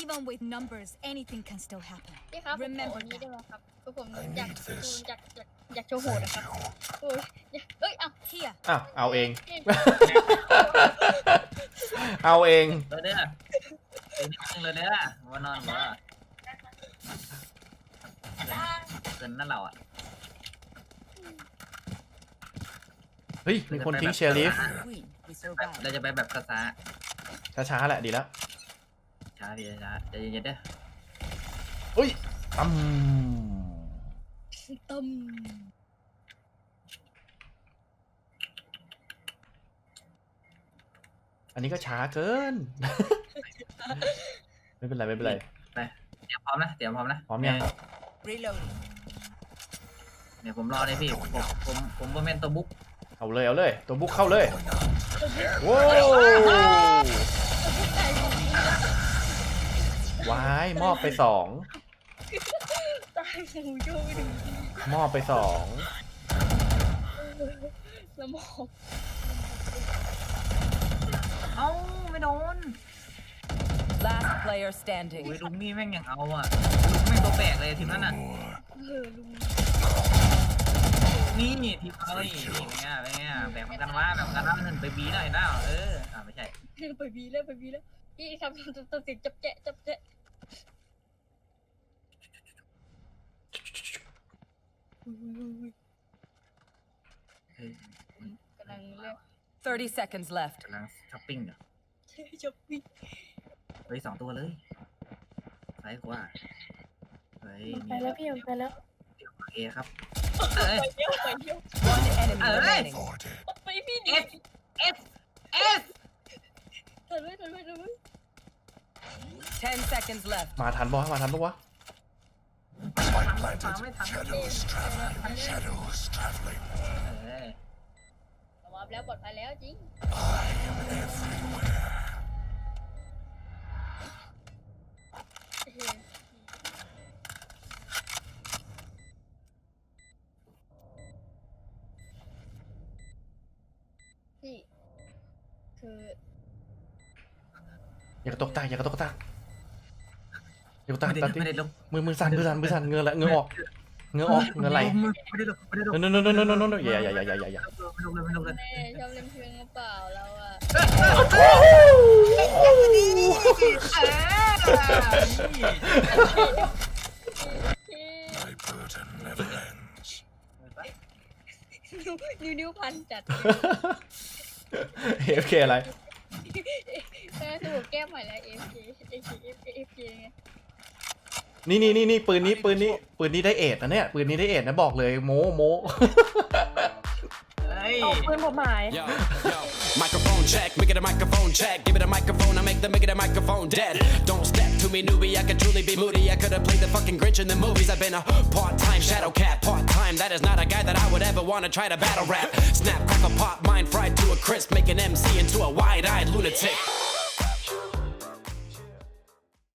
Even with numbers, anything can still happen. พี่ครับผมขอ Remember อันนี้ได้ไหมครับคือผม I อยาก need this. อยากอยากอยากโชว์โหดนะครับโอ้ยอยากเอ้ยเอ้า Here, อ้าวเอาเอง นี่ เอาเอง เลยเด้อเป็นนิดนึงเลยเด้อว่านอนบ่เกินนั่นเราอะเฮ้ย มีคนทิ้งเชยร์ลิฟ Queen, we แบบ survived. เราจะไปแบบช้าช้าๆแหละดีแล้วๆ ช้าดีช้าใจเย็นๆเด้ออุ้ยอืมตึมอันนี้ก็ช้าเกิน ไม่เป็นไรไม่เป็นไรไปเตรียมพร้อมนะเตรียมพร้อมนะพร้อมยัง Reloading. เดี๋ยวผมรอเลยพี่ผมผมผมผมเป็นตัวบุ๊กเอาเลยเอาเลย ตัวบุกเข้าเลยตัวบุ๊กว้าวตั วบุ๊กไก่วายมอบไปสองตายหมูโยไปถึงมอบไปสองสมองเอ้าไม่โดน Last player standing. โอ้ยลุงนี่แม่งยังเอาอะลุงแม่งตัวแปลกเลยทีมนั้นอะ More. เออลุงนี่ทีมเรานี่นี่เป็นไงเป็นไงแบ่งกันว่าแบ่งกันว่าเงินไปบีหน่อยนะเอออ่าไม่ใช่ไปบีแล้วไปบีแล้วพี่ทำตัวตัวเสียงจับแจะจับแจะอุ้ยอุ้ยอุ้ย เฮ้ยกำลังเรียก30 seconds left. กำลังช้อปปิ้งอยู่จับวิ่งเฮ้ยสองตัวเลยซ้ายขวาเฮ้ยไปแล้วพี่ไปแล้วเอครับเอ้ย ไปเที่ยวไปเที่ยว One enemy Alright. remaining. Forty. ไปพี่ดิเอสเอสเอสเถิดไว้เถิดไว้เถิดไว้ 10 seconds left. มาทันปะวะมาทันปะวะ Spike ฟัง planted. ไม่ทัน Shadows traveling. Shadows traveling. เออระวังแล้วปลอดภัยแล้วจริง I am everywhere. เออพี่ คือ อย่ากระตกตาอย่ากระตกตา อย่ากระตกตาไม่ได้ตาติไม่ได้ลงมือมือสั่นมือสั่นมือสั่นเงือละเงือออกเงือออกเงือไหลไม่ได้ลงไม่ได้ลงโนโนโนโนโนโนโนอย่าอย่าอย่าอย่าอย่าอย่าไม่ลงเลยไม่ลงเลยแม่ชอบเล่นเพลงหรือเปล่าเราอะพี่ My burden never ends. นิ้วนิ้วพันจัดเอฟเคอะไรเออคือผมแก้ใหม่แล้ว AFK AFK AFK ไง นี่นี่นี่นี่ปืนนี้ปืนนี้ปืนนี้ได้เอ็ดนะเนี่ยปืนนี้ได้เอ็ดนะบอกเลยโมโม เฮ้ย Yo, yo, microphone check, make it a microphone check. Give it a microphone, I make the make it a microphone dead. Don't step to me, newbie. I could truly be moody. I could have played the fucking Grinch in the movies. I've been a part-time shadow cat, part-time. That is not a guy that I would ever wanna try to battle rap. Snap, crackle, pop, mind fried to a crisp, make an MC into a wide-eyed lunatic.